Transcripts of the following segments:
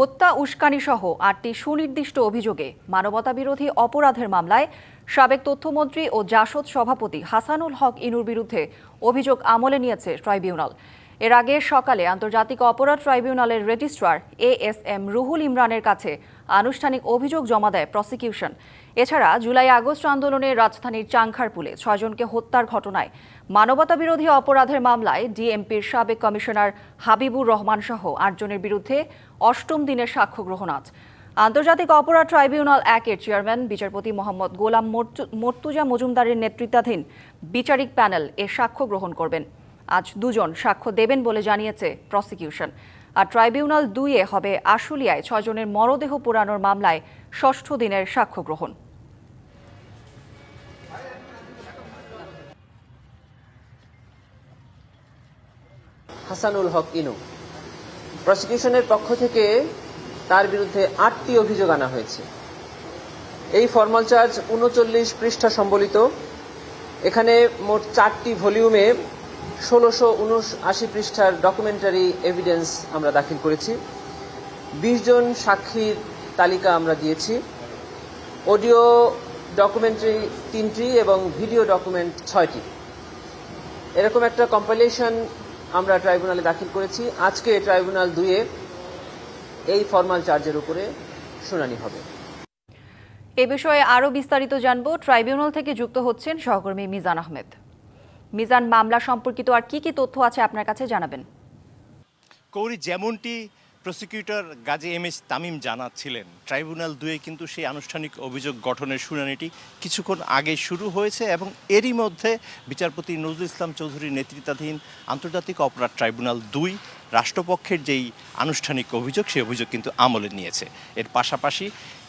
হত্যা, উস্কানি সহ আটটি সুনির্দিষ্ট অভিযোগে মানবতাবিরোধী অপরাধের মামলায় সাবেক তথ্যমন্ত্রী ও জাসদ সভাপতি হাসানুল হক ইনুর বিরুদ্ধে অভিযোগ আমলে নিয়েছে ট্রাইব্যুনাল। এর আগে সকালে আন্তর্জাতিক অপরাধ ট্রাইব্যুনালের registrar A S M Ruhul ইমরানের কাছে আনুষ্ঠানিক অভিযোগ জমা দেয় প্রসিকিউশন। এছাড়া জুলাই আগস্ট আন্দোলনে রাজধানীর চাংখারপুলে ছয়জনকে হত্যার ঘটনায় মানবতাবিরোধী অপরাধের মামলায় ডিএমপির সাবেক কমিশনার হাবিবুর রহমান সহ আটজনের বিরুদ্ধে অষ্টম দিনের সাক্ষ্য গ্রহণ আজ। আন্তর্জাতিক অপরাধ ট্রাইব্যুনাল একের চেয়ারম্যান, বিচারপতি মোহাম্মদ গোলাম মর্তু- মর্তুজা মজুমদারের নেতৃত্বাধীন বিচারিক প্যানেল এ সাক্ষ্য গ্রহণ করবেন। আজ দুজন সাক্ষ্য দেবেন বলে জানিয়েছে প্রসিকিউশন। আর ট্রাইব্যুনাল দুইয়ে হবে আশুলিয়ায় ছয়জনের মরদেহ পোড়ানোর মামলায় ষষ্ঠ দিনের সাক্ষ্য গ্রহণ। হাসানুল হক ইনু। প্রসিকিউশনের পক্ষ থেকে তার বিরুদ্ধে আটটি অভিযোগ আনা হয়েছে। এই ফর্মাল চার্জ উনচল্লিশ পৃষ্ঠা সম্বলিত। এখানে মোট চারটি ভলিউমে ষোলোশো উনআশি পৃষ্ঠার ডকুমেন্টারি এভিডেন্স আমরা দাখিল করেছি। বিশ জন সাক্ষীর তালিকা আমরা দিয়েছি। অডিও ডকুমেন্টারি তিনটি এবং ভিডিও ডকুমেন্ট ছয়টি। এরকম একটা কম্পাইলেশন আমরা ট্রাইব্যুনালে দাখিল করেছি। আজকে ট্রাইব্যুনাল দুয়ে এই ফর্মাল চার্জের উপরে শুনানি হবে। এ বিষয়ে আরও বিস্তারিত জানব। ট্রাইব্যুনাল থেকে যুক্ত হচ্ছেন সহকর্মী মিজান আহমেদ। মিজান মামলা সম্পর্কিত আর কি কি তথ্য আছে আপনার কাছে জানাবেন? কৌরি যেমনটি prosecutor Gazi M S Tamim জানাচ্ছিলেন, tribunal দুয়ে কিন্তু সেই আনুষ্ঠানিক অভিযোগ গঠনের শুনানিটি কিছুক্ষণ আগে শুরু হয়েছে এবং এরই মধ্যে বিচারপতি নজরুল ইসলাম চৌধুরীর নেতৃত্বাধীন আন্তর্জাতিক অপরাধ ট্রাইব্যুনাল দুই রাষ্ট্রপক্ষের যেই আনুষ্ঠানিক অভিযোগ, সেই অভিযোগ কিন্তু আমলে নিয়েছে। এর পাশাপাশি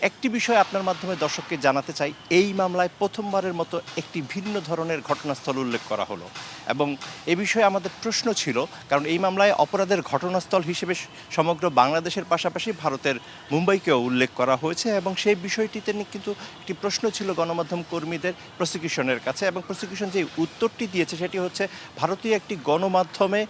একটি বিষয় আপনার মাধ্যমে দর্শককে জানাতে চাই। এই মামলায় প্রথমবারের মতো একটি ভিন্ন ধরনের ঘটনাস্থল উল্লেখ করা হলো এবং এ বিষয়ে আমাদের প্রশ্ন ছিল, কারণ এই মামলায় অপরাধের ঘটনাস্থল হিসেবে সমগ্র বাংলাদেশের পাশাপাশি ভারতের মুম্বাইকেও উল্লেখ করা হয়েছে এবং সেই বিষয়টিতে কিন্তু একটি প্রশ্ন ছিল গণমাধ্যম কর্মীদের প্রসিকিউশনের কাছে এবং প্রসিকিউশন যে উত্তরটি দিয়েছে সেটি হচ্ছে, ভারতীয় একটি গণমাধ্যমে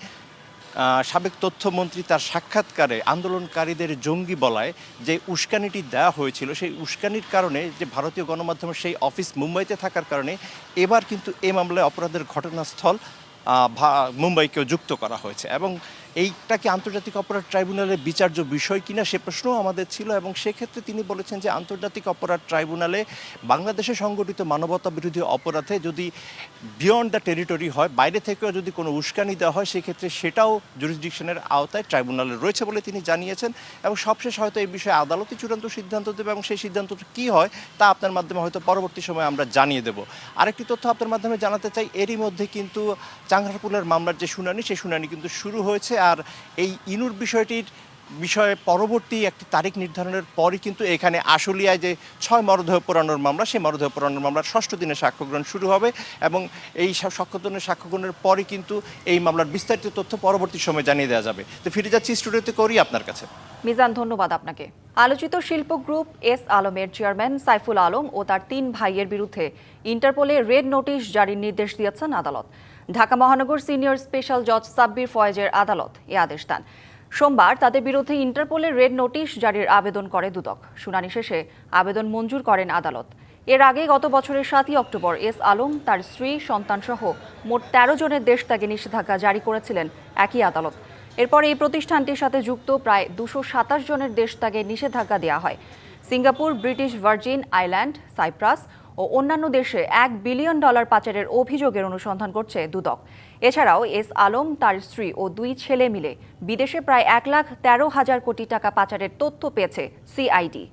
সাবেক তথ্যমন্ত্রী তার সাক্ষাৎকারে আন্দোলনকারীদের জঙ্গি বলায় যে উস্কানিটি দেওয়া হয়েছিল, সেই উস্কানির কারণে যে ভারতীয় গণমাধ্যমের সেই অফিস মুম্বাইতে থাকার কারণে এবার কিন্তু এ মামলায় অপরাধের ঘটনাস্থল মুম্বাইকেও যুক্ত করা হয়েছে। এবং এইটা কি আন্তর্জাতিক অপরাধ ট্রাইব্যুনালের বিচার্য বিষয় কিনা সে প্রশ্নও আমাদের ছিল এবং সেক্ষেত্রে তিনি বলেছেন যে আন্তর্জাতিক অপরাধ ট্রাইব্যুনালে বাংলাদেশে সংগঠিত মানবতা বিরোধী অপরাধে যদি বিয়ন্ড দ্য টেরিটরি হয়, বাইরে থেকেও যদি কোনো উস্কানি দেওয়া হয়, সেক্ষেত্রে সেটাও জুরিসডিকশনের আওতায় ট্রাইব্যুনালে রয়েছে বলে তিনি জানিয়েছেন এবং সবশেষ হয়তো এই বিষয়ে আদালতই চূড়ান্ত সিদ্ধান্ত দেবে এবং সেই সিদ্ধান্তটা কী হয়, তা আপনার মাধ্যমে হয়তো পরবর্তী সময়ে আমরা জানিয়ে দেব। আরেকটি তথ্য আপনার মাধ্যমে জানাতে চাই, এরই মধ্যে কিন্তু চাংহারপুলের মামলার যে শুনানি, সেই শুনানি কিন্তু শুরু হয়েছে আর এই ইনুর বিষয়টির বিষয়ে পরবর্তী একটি তারিখ নির্ধারণের পরই কিন্তু এখানে আশুলিয়ায় যে ছয় মরদেহ পোড়ানোর মামলা, সেই মরদেহ পোড়ানোর মামলার ষষ্ঠ দিনে সাক্ষ্যগ্রহণ শুরু হবে এবং এই সাক্ষ্যগ্রহণের সাক্ষ্যগ্রহণের পরই কিন্তু এই মামলার বিস্তারিত তথ্য পরবর্তী সময় জানিয়ে দেওয়া যাবে। তো ফিরে যাচ্ছি স্টুডিওতে করি আপনার কাছে। মিজান, ধন্যবাদ আপনাকে। আলোচিত শিল্প গ্রুপ এস আলমের চেয়ারম্যান সাইফুল আলম ও তার তিন ভাইয়ের বিরুদ্ধে ইন্টারপোলে রেড নোটিশ জারির নির্দেশ দিয়েছেন আদালত। ঢাকা মহানগর সিনিয়র স্পেশাল জজ সাব্বির ফয়েজের আদালত এ আদেশ দেন। সোমবার তাদের বিরুদ্ধে ইন্টারপোলের রেড নোটিশ জারির আবেদন করে দুদক। শুনানি শেষে আবেদন মঞ্জুর করেন আদালত। এর আগে গত বছরের সাতই অক্টোবর এস আলম, তার স্ত্রী, সন্তানসহ মোট তেরো জনের দেশ ত্যাগে নিষেধাজ্ঞা জারি করেছিলেন একই আদালত। এরপর এই প্রতিষ্ঠানটির সাথে যুক্ত প্রায় দুশো সাতাশ জনের দেশ ত্যাগে নিষেধাজ্ঞা দেওয়া হয়। Singapore, British Virgin Island, Cyprus ও অন্যান্য দেশে এক বিলিয়ন ডলার পাচারের অভিযোগের অনুসন্ধান করছে দুদক। এছাড়াও এস আলম, তার স্ত্রী ও দুই ছেলে মিলে বিদেশে প্রায় এক লাখ তেরো হাজার কোটি টাকা পাচারের তথ্য পেয়েছে সিআইডি।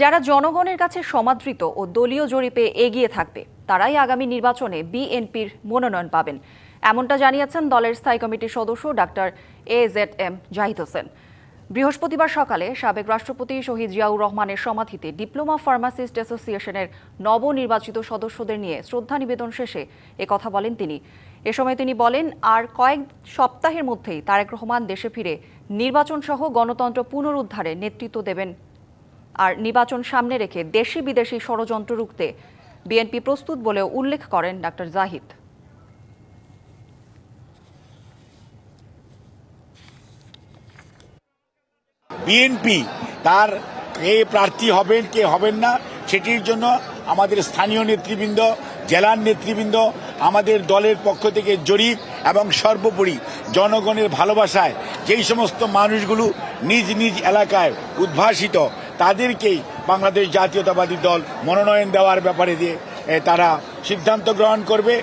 যারা জনগণের কাছে সমাদৃত ও দলীয় জরিপে এগিয়ে থাকবে, তারাই আগামী নির্বাচনে বিএনপির মনোনয়ন পাবেন। এমনটা জানিয়েছেন দলের স্থায়ী কমিটির সদস্য doctor A Z M Zahid Hossain. বৃহস্পতিবার সকালে সাবেক রাষ্ট্রপতি শহীদ জিয়াউর রহমানের সমাধিতে ডিপ্লোমা ফার্মাসিস্ট অ্যাসোসিয়েশনের নবনির্বাচিত সদস্যদের নিয়ে শ্রদ্ধা নিবেদন শেষে কথা বলেন তিনি। এ সময় তিনি বলেন, আর কয়েক সপ্তাহের মধ্যেই তারেক রহমান দেশে ফিরে নির্বাচন সহ গণতন্ত্র পুনরুদ্ধারে নেতৃত্ব দেবেন। আর নির্বাচন সামনে রেখে দেশি বিদেশি ষড়যন্ত্র রুখতে বিএনপি প্রস্তুত বলেও উল্লেখ করেন ডাক্তার জাহিদ। বিএনপি তার কে প্রার্থী হবেন, কে হবেন না, সেটির জন্য আমাদের স্থানীয় নেতৃবৃন্দ, জেলার নেতৃবৃন্দ, আমাদের দলের পক্ষ থেকে জরিপ এবং সর্বোপরি জনগণের ভালোবাসায় যেই সমস্ত মানুষগুলো নিজ নিজ এলাকায় উদ্ভাসিত, তাদেরকেই বাংলাদেশ জাতীয়তাবাদী দল মনোনয়ন দেওয়ার ব্যাপারে দিয়ে তারা সিদ্ধান্ত গ্রহণ করবে।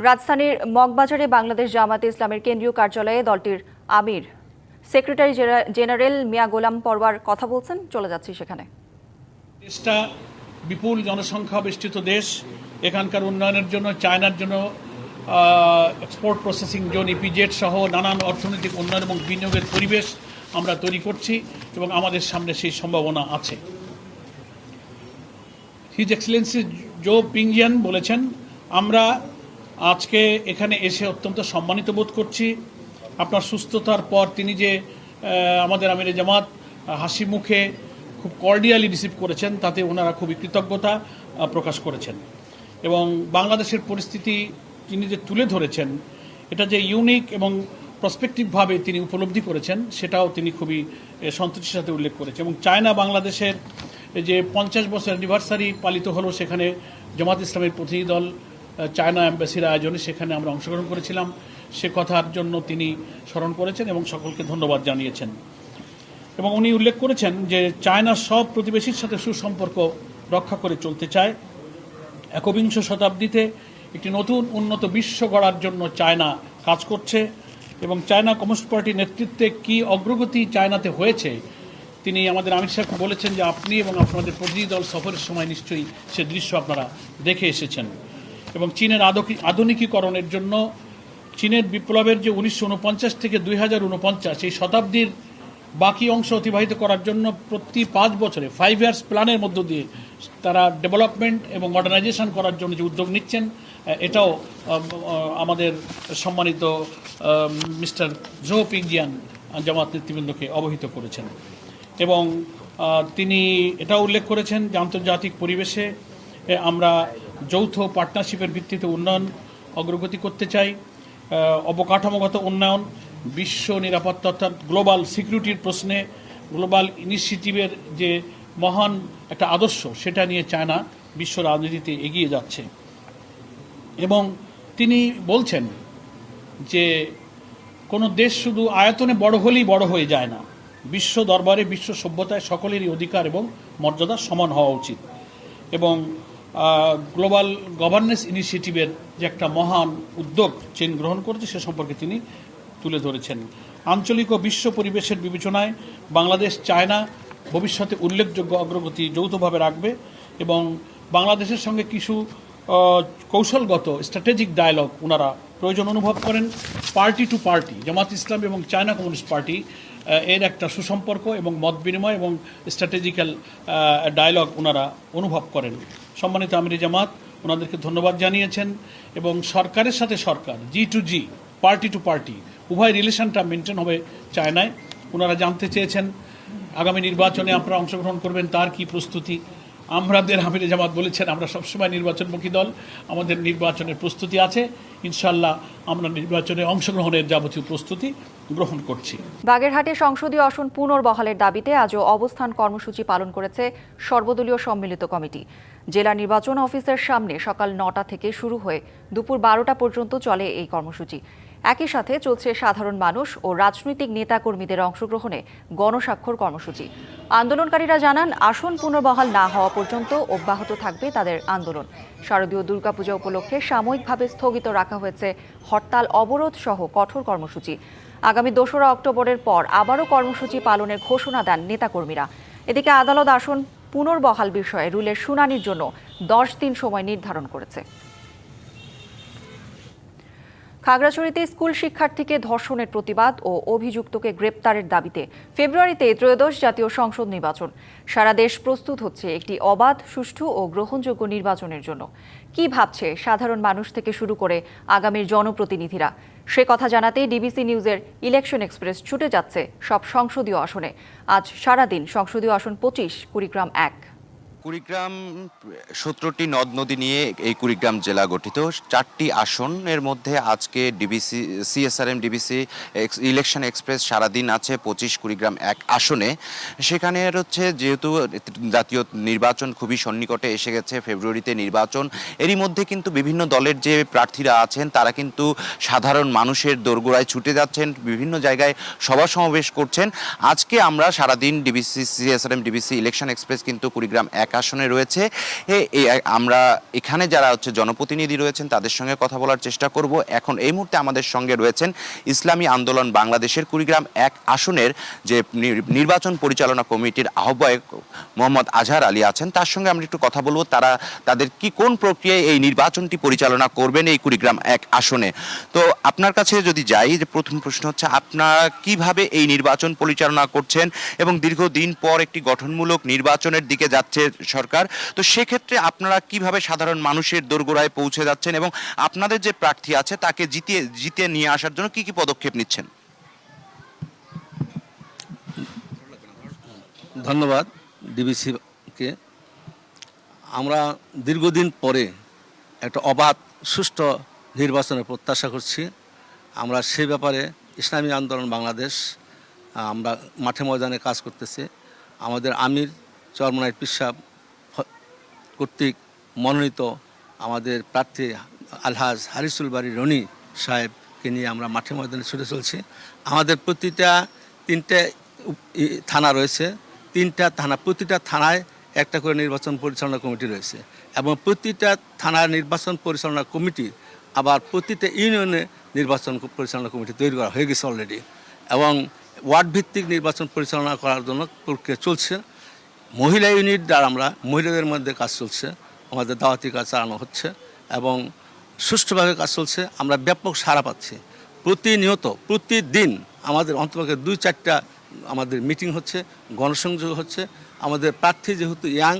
রাজধানীর মগবাজারে বাংলাদেশ জামাতে ইসলামের কেন্দ্রীয় কার্যালয়ে দলটির আমির সেক্রেটারি জেনারেল মিয়া গোলাম পরবার কথা বলছেন, চলে যাচ্ছি সেখানে। দেশটা বিপুল জনসংখ্যা বেষ্টিত দেশ। এখানকার উন্নয়নের জন্য, চায়নার জন্য এক্সপোর্ট প্রসেসিং জোন ইপিজেড সহ নানান অর্থনৈতিক উন্নয়ন এবং বিনিয়োগের পরিবেশ আমরা তৈরি করছি এবং আমাদের সামনে সেই সম্ভাবনা আছে। হিজ এক্সেলেন্সি জো পিংজিয়ান বলেছেন, আমরা আজকে এখানে এসে অত্যন্ত সম্মানিত বোধ করছি। আপনার সুস্থতার পর তিনি যে আমাদের আমিরে জামাত হাসি মুখে খুব কর্ডিয়ালি রিসিভ করেছেন, তাতে ওনারা খুবই কৃতজ্ঞতা প্রকাশ করেছেন। এবং বাংলাদেশের পরিস্থিতি তিনি যে তুলে ধরেছেন, এটা যে ইউনিক এবং প্রসপেক্টিভভাবে তিনি উপলব্ধি করেছেন, সেটাও তিনি খুবই সন্তুষ্টির সাথে উল্লেখ করেছেন। এবং চায়না বাংলাদেশের যে পঞ্চাশ বছর অ্যানিভার্সারি পালিত হলো, সেখানে জামাত ইসলামের প্রতিনিধি দল চায়না অ্যাম্বাসির আয়োজনে সেখানে আমরা অংশগ্রহণ করেছিলাম। সে কথার জন্য তিনি স্মরণ করেছেন এবং সকলকে ধন্যবাদ জানিয়েছেন। এবং উনি উল্লেখ করেছেন যে চায়না সব প্রতিবেশীর সাথে সুসম্পর্ক রক্ষা করে চলতে চায়। একবিংশ শতাব্দীতে একটি নতুন উন্নত বিশ্ব গড়ার জন্য চায়না কাজ করছে এবং চায়না কমিউনিস্ট পার্টির নেতৃত্বে কি অগ্রগতি চায়নাতে হয়েছে, তিনি আমাদের আমির সাহেব বলেছেন যে আপনি এবং আপনাদের প্রতিনিধি দল সফরের সময় নিশ্চয়ই সে দৃশ্য আপনারা দেখে এসেছেন। এবং চীনের আধুনিকীকরণের জন্য চীনের বিপ্লবের যে উনিশশো উনপঞ্চাশ থেকে দুই হাজার উনপঞ্চাশ, এই শতাব্দীর বাকি অংশ অতিবাহিত করার জন্য প্রতি পাঁচ বছরে ফাইভ ইয়ার্স প্ল্যানের মধ্য দিয়ে তারা ডেভেলপমেন্ট এবং মডার্নাইজেশন করার জন্য যে উদ্যোগ নিচ্ছেন এটাও আমাদের সম্মানিত মিস্টার জো পিংজিয়ান জামাত নেতৃবৃন্দকে অবহিত করেছেন। এবং তিনি এটাও উল্লেখ করেছেন যে আন্তর্জাতিক পরিবেশে আমরা যৌথ পার্টনারশিপের ভিত্তিতে উন্নয়ন অগ্রগতি করতে চাই অবকাঠামোগত উন্নয়ন, বিশ্ব নিরাপত্তা অর্থাৎ গ্লোবাল সিকিউরিটির প্রশ্নে গ্লোবাল ইনিশিয়েটিভের যে মহান একটা আদর্শ, সেটা নিয়ে চায়না বিশ্ব রাজনীতিতে এগিয়ে যাচ্ছে। এবং তিনি বলছেন যে কোনো দেশ শুধু আয়তনে বড় হলেই বড় হয়ে যায় না, বিশ্ব দরবারে, বিশ্ব সভ্যতায় সকলেরই অধিকার এবং মর্যাদা সমান হওয়া উচিত। এবং গ্লোবাল গভর্নেন্স ইনিশিয়েটিভের যে একটা মহান উদ্যোগ চীন গ্রহণ করেছে, সে সম্পর্কে তিনি তুলে ধরেছেন। আঞ্চলিক ও বিশ্ব পরিবেশের বিবেচনায় বাংলাদেশ, চায়না ভবিষ্যতে উল্লেখযোগ্য অগ্রগতি যৌথভাবে রাখবে এবং বাংলাদেশের সঙ্গে কিছু কৌশলগত স্ট্র্যাটেজিক ডায়ালগ ওনারা প্রয়োজন অনুভব করেন। Party to party Jamaat Islam এবং চায়না কমিউনিস্ট পার্টি এর একটা সুসম্পর্ক এবং মত বিনিময় এবং স্ট্র্যাটেজিক্যাল ডায়লগ ওনারা অনুভব করেন। সম্মানিত আমির জামাত ওনাদেরকে ধন্যবাদ জানিয়েছেন এবং সরকারের সাথে সরকার G to G party to party উভয় রিলেশনটা মেনটেন হবে চায়নায়। ওনারা জানতে চেয়েছেন, আগামী নির্বাচনে আপনারা অংশগ্রহণ করবেন, তার কি প্রস্তুতি? আমাদের আমিরে জামাত বলেছেন, আমরা সবসময় নির্বাচনমুখী দল, আমাদের নির্বাচনের প্রস্তুতি আছে। ইনশাল্লাহ আমরা নির্বাচনে অংশগ্রহণের যাবতীয় প্রস্তুতি গ্রহণ করছি। বাগেরহাটে সংসদীয় আসন পুনর্বহালের দাবিতে আজও অবস্থান কর্মসূচি পালন করেছে সর্বদলীয় সম্মিলিত কমিটি। জেলা নির্বাচন অফিসের সামনে সকাল নটা থেকে শুরু হয়ে দুপুর বারোটা পর্যন্ত চলে এই কর্মসূচি। একই সাথে চলছে সাধারণ মানুষ ও রাজনৈতিক নেতাকর্মীদের অংশগ্রহণে গণস্বাক্ষর কর্মসূচি। আন্দোলনকারীরা জানান, আসন পুনর্বহাল না হওয়া পর্যন্ত অব্যাহত থাকবে তাদের আন্দোলন। শারদীয় দুর্গাপূজা উপলক্ষে সাময়িকভাবে স্থগিত রাখা হয়েছে হরতাল, অবরোধ সহ কঠোর কর্মসূচি। আগামী দোসরা অক্টোবরের পর আবারও কর্মসূচি পালনের ঘোষণা দেন নেতাকর্মীরা। এদিকে আদালত আসন পুনর্বহাল বিষয়ে রুলের শুনানির জন্য দশ দিন সময় নির্ধারণ করেছে। খাগড়াছড়িতে স্কুল শিক্ষার্থীকে ধর্ষণের প্রতিবাদ ও অভিযুক্তকে গ্রেপ্তারের দাবিতে ফেব্রুয়ারিতে ত্রয়োদশ জাতীয় সংসদ নির্বাচন। সারা দেশ প্রস্তুত হচ্ছে একটি অবাধ, সুষ্ঠু ও গ্রহণযোগ্য নির্বাচনের জন্য। কি ভাবছে সাধারণ মানুষ থেকে শুরু করে আগামীর জনপ্রতিনিধিরা? সে কথা জানাতেই ডিবিসি নিউজের ইলেকশন এক্সপ্রেস ছুটে যাচ্ছে সব সংসদীয় আসনে। আজ সারাদিন সংসদীয় আসন পঁচিশ, কুড়িগ্রাম এক। কুড়িগ্রাম, সতেরোটি নদ নদী নিয়ে এই কুড়িগ্রাম জেলা গঠিত। চারটি আসনের মধ্যে আজকে DBC, CSRM, DBC election express সারাদিন আছে পঁচিশ কুড়িগ্রাম এক আসনে। সেখানে হচ্ছে যেহেতু জাতীয় নির্বাচন খুবই সন্নিকটে এসে গেছে ফেব্রুয়ারিতে নির্বাচন, এরই মধ্যে কিন্তু বিভিন্ন দলের যে প্রার্থীরা আছেন তারা কিন্তু সাধারণ মানুষের দোরগোড়ায় ছুটে যাচ্ছেন, বিভিন্ন জায়গায় সভা সমাবেশ করছেন। আজকে আমরা সারাদিন DBC, CSRM, DBC election express কিন্তু কুড়িগ্রাম এক আসনে রয়েছে। আমরা এখানে যারা হচ্ছে জনপ্রতিনিধি রয়েছেন, তাদের সঙ্গে কথা বলার চেষ্টা করব। এখন এই মুহূর্তে আমাদের সঙ্গে রয়েছেন ইসলামী আন্দোলন বাংলাদেশের কুড়িগ্রাম এক আসনের যে নির- নির্বাচন পরিচালনা কমিটির আহ্বায়ক মোহাম্মদ আজহার আলী আছেন। তার সঙ্গে আমরা একটু কথা বলব, তারা, তাদের কি, কোন প্রক্রিয়ায় এই নির্বাচনটি পরিচালনা করবেন এই কুড়িগ্রাম এক আসনে? তো আপনার কাছে যদি যাই, যে প্রথম প্রশ্ন হচ্ছে, আপনারা কীভাবে এই নির্বাচন পরিচালনা করছেন এবং দীর্ঘদিন পর একটি গঠনমূলক নির্বাচনের দিকে যাচ্ছে সরকার। তো সেক্ষেত্রে আপনারা কীভাবে সাধারণ মানুষের দোরগোড়ায় পৌঁছে যাচ্ছেন এবং আপনাদের যে প্রার্থী আছে তাকে জিতিয়ে জিতে নিয়ে আসার জন্য কি কি পদক্ষেপ নিচ্ছেন? ধন্যবাদ ডিবিসিকে আমরা দীর্ঘদিন পরে একটা অবাধ, সুষ্ঠু নির্বাচনের প্রত্যাশা করছি। আমরা সে ব্যাপারে ইসলামী আন্দোলন বাংলাদেশ, আমরা মাঠে ময়দানে কাজ করতেছি। আমাদের আমির চরমনাই পিসাব কর্তৃক মনোনীত আমাদের প্রার্থী আলহাজ হারিসুল বাড়ি রনি সাহেবকে নিয়ে আমরা মাঠে ময়দানে ছুটে চলছি। আমাদের প্রতিটা তিনটে থানা রয়েছে। তিনটা থানা, প্রতিটা থানায় একটা করে নির্বাচন পরিচালনা কমিটি রয়েছে এবং প্রতিটা থানার নির্বাচন পরিচালনা কমিটি আবার প্রতিটা ইউনিয়নে নির্বাচন পরিচালনা কমিটি তৈরি করা হয়ে গেছে অলরেডি এবং ওয়ার্ড ভিত্তিক নির্বাচন পরিচালনা করার জন্য প্রক্রিয়া চলছে। মহিলা ইউনিট দ্বারা আমরা মহিলাদের মধ্যে কাজ চলছে, আমাদের দাওয়াতি কাজ চালানো হচ্ছে এবং সুষ্ঠুভাবে কাজ চলছে, আমরা ব্যাপক সাড়া পাচ্ছি। প্রতিনিয়ত, প্রতিদিন আমাদের অন্তপক্ষে দুই চারটা আমাদের মিটিং হচ্ছে, গণসংযোগ হচ্ছে। আমাদের প্রার্থী যেহেতু ইয়াং,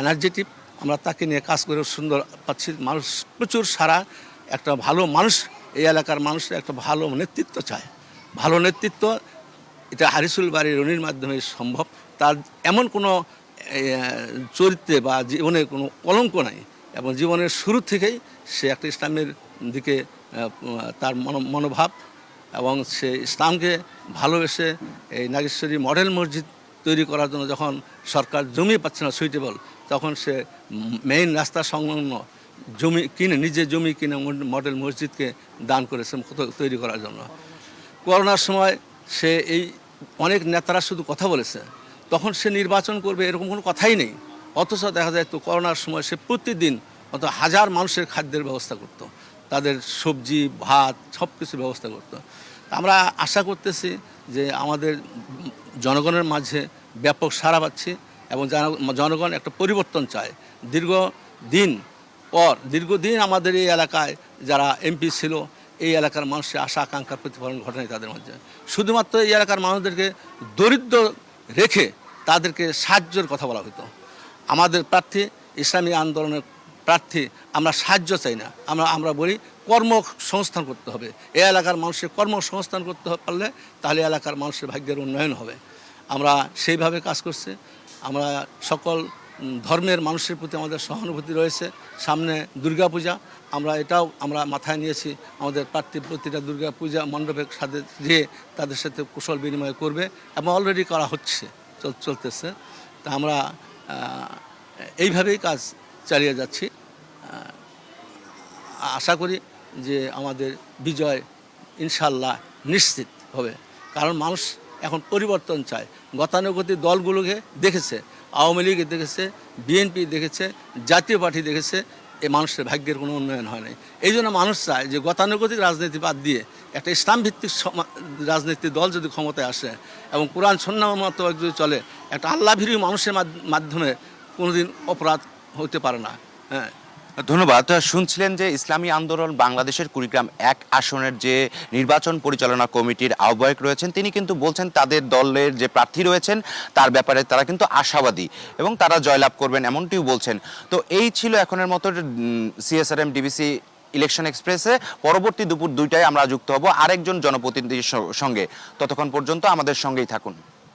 এনার্জেটিক, আমরা তাকে নিয়ে কাজ করে সুন্দর পাচ্ছি। মানুষ প্রচুর সারা একটা ভালো মানুষ, এই এলাকার মানুষের একটা ভালো নেতৃত্ব চায়। ভালো নেতৃত্ব, এটা হারিসুল বাড়ির রনির মাধ্যমে সম্ভব। তার এমন কোনো চরিত্রে বা জীবনে কোনো কলঙ্ক নাই এবং জীবনের শুরু থেকেই সে একটা ইসলামের দিকে তার মনো- মনোভাব এবং সে ইসলামকে ভালোবেসে এই নাগেশ্বরী মডেল মসজিদ তৈরি করার জন্য যখন সরকার জমি পাচ্ছে না সুইটেবল তখন সে মেইন রাস্তা সংলগ্ন জমি কিনে, নিজে জমি কিনে মডেল মসজিদকে দান করেছে তৈরি করার জন্য। করোনার সময় সে এই অনেক নেতারা শুধু কথা বলেছে। তখন সে নির্বাচন করবে, এরকম কোনো কথাই নেই। অথচ দেখা যায় তো করোনার সময় সে প্রতিদিন অত হাজার মানুষের খাদ্যের ব্যবস্থা করত। তাদের সবজি, ভাত সব কিছু ব্যবস্থা করতো। আমরা আশা করতেছি যে আমাদের জনগণের মাঝে ব্যাপক সাড়া পাচ্ছি এবং জনগণ একটা পরিবর্তন চায়। দীর্ঘদিন পর দীর্ঘদিন আমাদের এই এলাকায় যারা এমপি ছিল, এই এলাকার মানুষের আশা আকাঙ্ক্ষা প্রতিফলন ঘটনায় তাদের মধ্যে। শুধুমাত্র এই এলাকার মানুষদেরকে দরিদ্র রেখে তাদেরকে সাহায্যের কথা বলা হতো আমাদের প্রার্থী, ইসলামী আন্দোলনের প্রার্থী, আমরা সাহায্য চাই না। আমরা আমরা বলি কর্মসংস্থান করতে হবে। এ এলাকার মানুষের কর্মসংস্থান করতে পারলে তাহলে এলাকার মানুষের ভাগ্যের উন্নয়ন হবে। আমরা সেইভাবে কাজ করছি। আমরা সকল ধর্মের মানুষের প্রতি আমাদের সহানুভূতি রয়েছে। সামনে দুর্গাপূজা, আমরা এটাও আমরা মাথায় নিয়েছি, আমাদের প্রার্থী প্রতিটা দুর্গা পূজা মণ্ডপের সাথে যেয়ে তাদের সাথে কুশল বিনিময় করবে এবং অলরেডি করা হচ্ছে, চল- চলতেছে। তা আমরা এইভাবেই কাজ চালিয়ে যাচ্ছি। আশা করি যে আমাদের বিজয় ইনশাল্লাহ নিশ্চিত হবে। কারণ মানুষ এখন পরিবর্তন চায়। গতানুগতিক দলগুলোকে দেখেছে। আওয়ামী লীগ দেখেছে বিএনপি দেখেছে, জাতীয় পার্টি দেখেছে, এ মানুষের ভাগ্যের কোনো উন্নয়ন হয় নাই। এই জন্য মানুষ চায় যে গতানুগতিক রাজনীতি বাদ দিয়ে একটা ইসলাম ভিত্তিক রাজনৈতিক দল যদি ক্ষমতায় আসে এবং কোরআন সন্ন্যাম মতো যদি চলে, একটা আল্লাভীরী মানুষের মাধ- মাধ্যমে কোনোদিন অপরাধ হতে পারে না। হ্যাঁ ধন্যবাদ। শুনছিলেন যে ইসলামী আন্দোলন বাংলাদেশের কুড়িগ্রাম এক আসনের যে নির্বাচন পরিচালনা কমিটির আহ্বায়ক রয়েছেন, তিনি কিন্তু বলছেন তাদের দলের যে প্রার্থী রয়েছেন, তার ব্যাপারে তারা কিন্তু আশাবাদী এবং তারা জয়লাভ করবেন এমনটিও বলছেন। তো এই ছিল এখনের মতো সিএসআরএম ডিবিসি ইলেকশন এক্সপ্রেসে। পরবর্তী দুপুর দুইটায় আমরা যুক্ত হব। আরেকজন জনপ্রতিনিধির সঙ্গে। ততক্ষণ পর্যন্ত আমাদের সঙ্গেই থাকুন।